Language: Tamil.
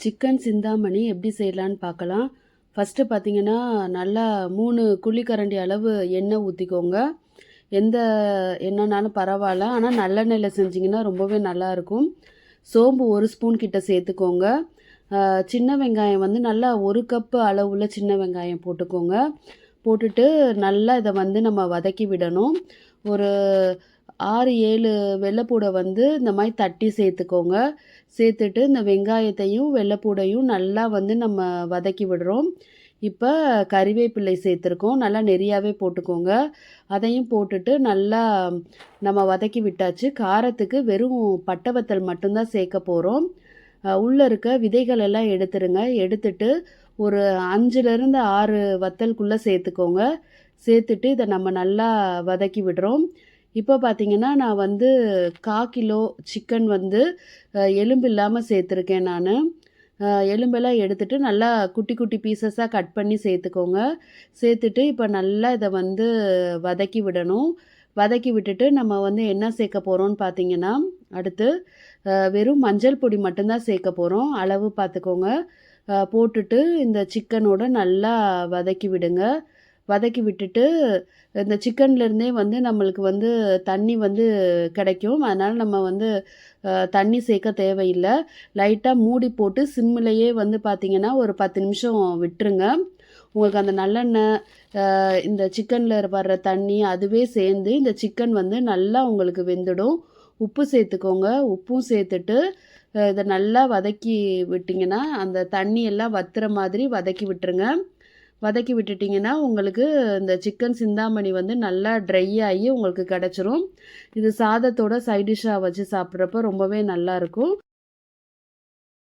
சிக்கன் சிந்தாமணி எப்படி செய்யலான்னு பார்க்கலாம். ஃபஸ்ட்டு பார்த்தீங்கன்னா நல்லா மூணு குழிக்கரண்டி அளவு எண்ணெய் ஊற்றிக்கோங்க எந்த எண்ணெய்னாலும் பரவாயில்ல. ஆனால் நல்லெண்ணெயில் செஞ்சிங்கன்னா ரொம்பவே நல்லாயிருக்கும் சோம்பு ஒரு ஸ்பூன் கிட்ட சேர்த்துக்கோங்க. சின்ன வெங்காயம் வந்து நல்லா ஒரு கப்பு அளவில் சின்ன வெங்காயம் போட்டுக்கோங்க. போட்டுட்டு நல்லா இதை வந்து நம்ம வதக்கி விடணும். ஒரு ஆறு ஏழு வெள்ளைப்பூடை வந்து இந்த மாதிரி தட்டி சேர்த்துக்கோங்க. சேர்த்துட்டு இந்த வெங்காயத்தையும் வெள்ளைப்பூடையும் நல்லா வந்து நம்ம வதக்கி விடுறோம். இப்போ கறிவேப்பிலை சேர்த்துருக்கோம். நல்லா நெறியாவே போட்டுக்கோங்க. அதையும் போட்டுட்டு நல்லா நம்ம வதக்கி விட்டாச்சு. காரத்துக்கு வெறும் பட்டை வத்தல் மட்டும்தான் சேர்க்க போகிறோம் உள்ளே இருக்க விதைகள் எல்லாம் எடுத்துருங்க. எடுத்துட்டு ஒரு அஞ்சுலேருந்து ஆறு வத்தலுக்குள்ளே சேர்த்துக்கோங்க. சேர்த்துட்டு இதை நம்ம நல்லா வதக்கி விடுறோம். இப்போ பார்த்தீங்கன்னா நான் வந்து கா கிலோ சிக்கன் வந்து எலும்பு இல்லாமல் சேர்த்துருக்கேன் நான். எலும்பெல்லாம் எடுத்துட்டு நல்லா குட்டி குட்டி பீசஸாக கட் பண்ணி சேர்த்துக்கோங்க. சேர்த்துட்டு இப்போ நல்லா இதை வந்து வதக்கி விடணும். வதக்கி விட்டுட்டு நம்ம வந்து என்ன சேர்க்க போகிறோம்னு பார்த்தீங்கன்னா அடுத்து வெறும் மஞ்சள் பொடி மட்டும்தான் சேர்க்க போகிறோம் அளவு பார்த்துக்கோங்க போட்டுட்டு இந்த சிக்கனோட நல்லா வதக்கி விடுங்க. வதக்கி விட்டுட்டு இந்த சிக்கன்லேருந்தே வந்து நம்மளுக்கு வந்து தண்ணி வந்து கிடைக்கும். அதனால் நம்ம வந்து தண்ணி சேர்க்க தேவையில்லை. லைட்டாக மூடி போட்டு சிம்மிலையே வந்து பார்த்திங்கன்னா ஒரு பத்து நிமிஷம் விட்டுருங்க. உங்களுக்கு அந்த நல்லெண்ணெய் இந்த சிக்கனில் வர்ற தண்ணி அதுவே சேர்ந்து இந்த சிக்கன் வந்து நல்லா உங்களுக்கு வெந்துடும். உப்பு சேர்த்துக்கோங்க. உப்பும் சேர்த்துட்டு இதை நல்லா வதக்கி விட்டிங்கன்னா அந்த தண்ணி எல்லாம் வத்துற மாதிரி வதக்கி விட்டுருங்க. வதக்கி விட்டுட்டிங்கன்னா உங்களுக்கு இந்த சிக்கன் சிந்தாமணி வந்து நல்லா ட்ரை ஆகி உங்களுக்கு கிடச்சிரும். இது சாதத்தோட சைடிஷ்ஷாக வச்சு சாப்பிட்றப்ப ரொம்பவே நல்லாயிருக்கும்